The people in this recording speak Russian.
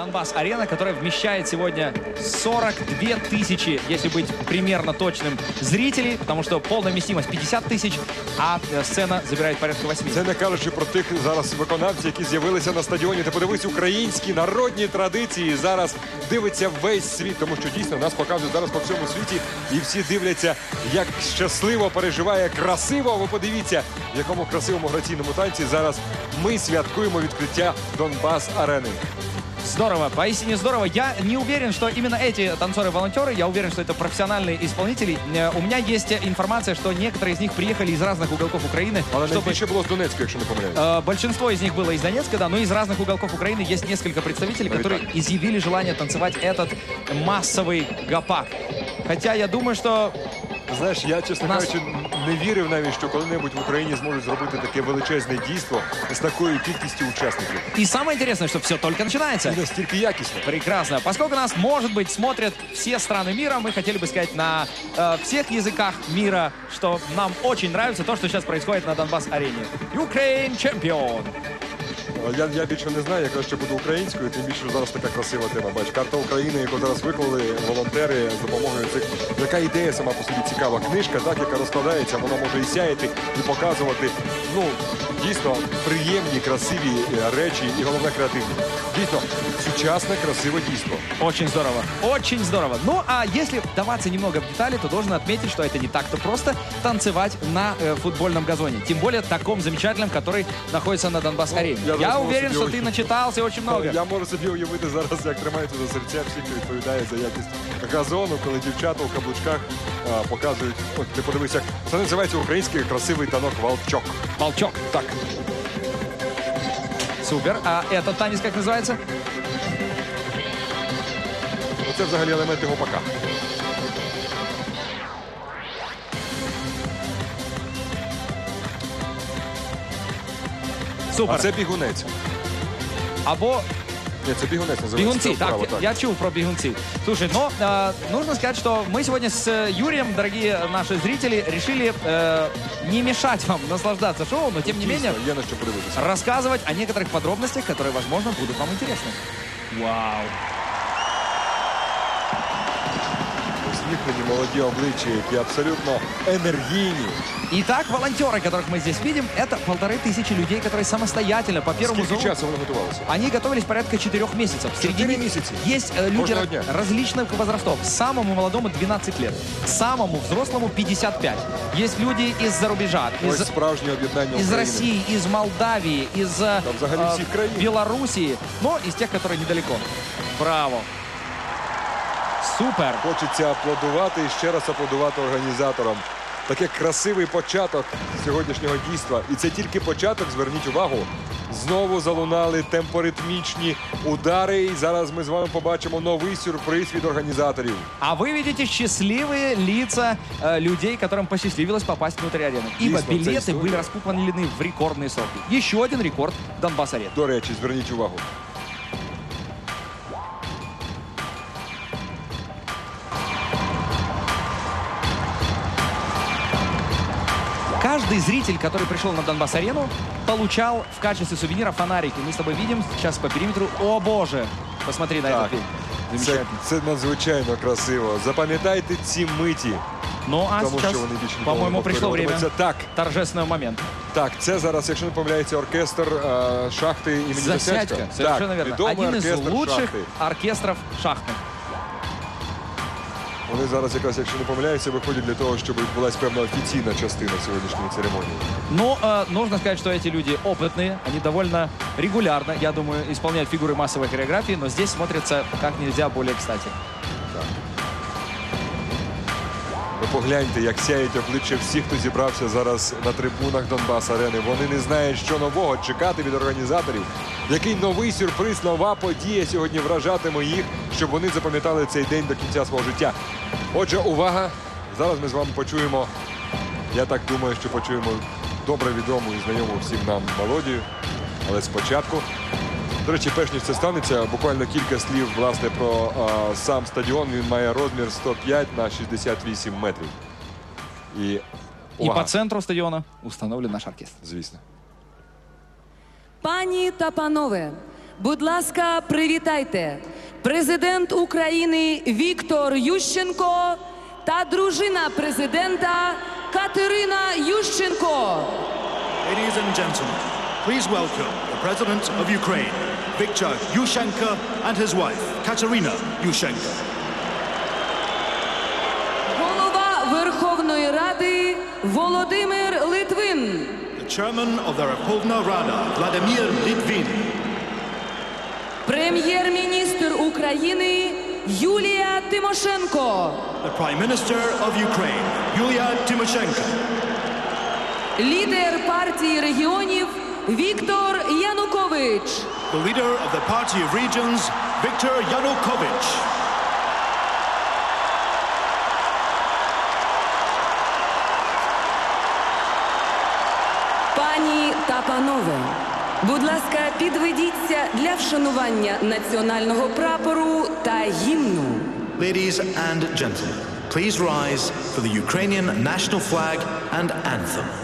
Донбасс-арена, которая вмещает сегодня 42 тысячи, если быть примерно точным, зрителей, потому что полная вместимость 50 тысяч, а э, сцена забирает порядка 8. Це не кажучи про тих зараз виконавців, які з'явилися на стадіоні. Ти подивись українські народні традиції. Зараз дивиться весь світ, тому що дійсно нас показують зараз по всьому світі, і всі дивляться, як щасливо переживає красиво. Ви подивіться, в якому красивому граційному танці зараз ми святкуємо відкриття Донбас арени. Здорово, поистине здорово. Я не уверен, что именно эти танцоры-волонтеры, я уверен, что это профессиональные исполнители. Э, У меня есть информация, что некоторые из них приехали из разных уголков Украины, Але чтобы найбільше було з Донецька, якщо не помиляюсь. Э, Большинство из них было из Донецка, да, но из разных уголков Украины есть несколько представителей, Ну, которые Итак. изъявили желание танцевать этот массовый гопак. Хотя я думаю, что Знаєш, я чесно Нас- кажучи, не вірив навіть, що коли-небудь в Україні зможуть зробити таке величезне дійство з такою кількістю учасників. и самое интересное, что все только начинается. І настільки якісно. Прекрасно. Поскольку нас, может быть, смотрят все страны мира, мы хотели бы сказать на э, всех языках мира, что нам очень нравится то, что сейчас происходит на Донбасс-арене. Ukraine чемпион. Я, я більше не знаю, я краще буду українською, тим більше зараз така красива тема. Бач, карта України, яку зараз виклали волонтери з допомогою цих. Яка ідея сама по собі цікава. Книжка, так, яка розкладається, вона може і сяяти, і показувати. Ну, дійсно приємні, красиві е, речі і головне креативні. Дійсно, сучасне, красиве дійство. Очень здорово. Очень здорово. Ну, а если вдаваться немного в детали, то должен отметить, что это не так-то просто танцевать на э, футбольном газоне. Тем более таком замечательном, который находится на Донбасс-арене. Ну, я Я думал, уверен, себе что очень- ты начитался очень много. Я можу собі уявити зараз, як тримаються за серця всі, хто відповідає за якість газону, коли дівчата у каблучках а, показують. От ти подивись, як це називається український красивий танок валчок. Волчок. Так, Супер. А этот танец как называется? це взагалі елементи гопака. Супер. А це бігунець. Або Ні, це бігунець називається. Бегунцы, Це так, вправо, я чул про бегунцы. Слушай, но э, нужно сказать, что мы сегодня с э, Юрием, дорогие наши зрители, решили э, не мешать вам наслаждаться шоу, но тем не Дійсно, менее є на що подивитися. рассказывать о некоторых подробностях, которые, возможно, будут вам интересны. Вау. Усміхнені молоді обличчя, які абсолютно енергійні. Итак, волонтеры, которых мы здесь видим, это полторы тысячи людей, которые самостоятельно по первому Скільки зову... часу вони готувалися? Они готовились порядка четырех месяцев. Среди Четыре них месяца? Есть э, люди Каждого дня? различных возрастов. Самому молодому 12 лет, самому взрослому 55. Есть люди из-за рубежа, Ось из, справжнє об'єднання из України. России, из Молдавии, из э, взагалі э, всіх країн. Белоруссии, но из тех, которые недалеко. Браво! Супер! Хочеться аплодувати і ще раз аплодувати організаторам. Таке красивий початок сьогоднішнього дійства. І це тільки початок, зверніть увагу. Знову залунали темпоритмічні удари. І зараз ми з вами побачимо новий сюрприз від організаторів. А вы видите счастливые лица э, людей, которым посчастливилось попасть внутрь арены. Ибо Действительно, билеты история. были раскуплены в рекордные сроки. Еще один рекорд Донбасс-арены. До речі, зверніть увагу. Каждый зритель, который пришел на Донбасс-арену, получал в качестве сувенира фонарики. Мы с тобой видим сейчас по периметру. О боже! Посмотри на Так. этот фильм. Це, Замечательно. це надзвичайно красиво. Запам'ятайте ці миті, Ну а тому сейчас, що вони більше ніколи по-моему, не пришло время повторюватимуться. Так, торжественного момента. так, це зараз, якщо не помиляється, оркестр е, шахти імені Засядька. Засядька. Совершенно так, верно. відомий Один из оркестр лучших шахти. оркестров шахтных. Вони зараз, якраз, якщо не помиляюся, виходять для того, щоб відбулася певна офіційна частина сьогоднішньої церемонії. Но э, нужно сказать, что эти люди опытные, они довольно регулярно, я думаю, исполняют фигуры массовой хореографии, но здесь смотрятся как нельзя более кстати. Ви погляньте, як сяють обличчя всіх, хто зібрався зараз на трибунах Донбас Арени. Вони не знають, що нового чекати від організаторів. Який новий сюрприз, нова подія сьогодні вражатиме їх, щоб вони запам'ятали цей день до кінця свого життя. Отже, увага! Зараз ми з вами почуємо. Я так думаю, що почуємо добре відому і знайому всім нам мелодію. Але спочатку. До речі, перш ніж це станеться, буквально кілька слів власне про а, сам стадіон. Він має розмір 105 на 68 метрів. І, И увага, по центру стадиона установлен наш оркестр. звісно. Пані та панове, Будь ласка, привітайте президент України Віктор Ющенко та дружина президента Катерина Ющенко. Ladies and gentlemen, please welcome the President of Ukraine, Viktor Yushchenko, and his wife, Katerina Yushchenko. Голова Верховної Ради Володимир Литвин. The Chairman of the Verkhovna Rada, Vladimir Litvin. Прем'єр-міністр України Юлія Тимошенко. The Prime Minister of Ukraine, Yulia Tymoshenko. Лідер партії регіонів Віктор Янукович. The leader of the Party of Regions, Viktor Yanukovych. Пані та панове, будь ласка, підведіться для вшанування національного прапору та гімну. Ladies and gentlemen, please rise for the Ukrainian national flag and anthem.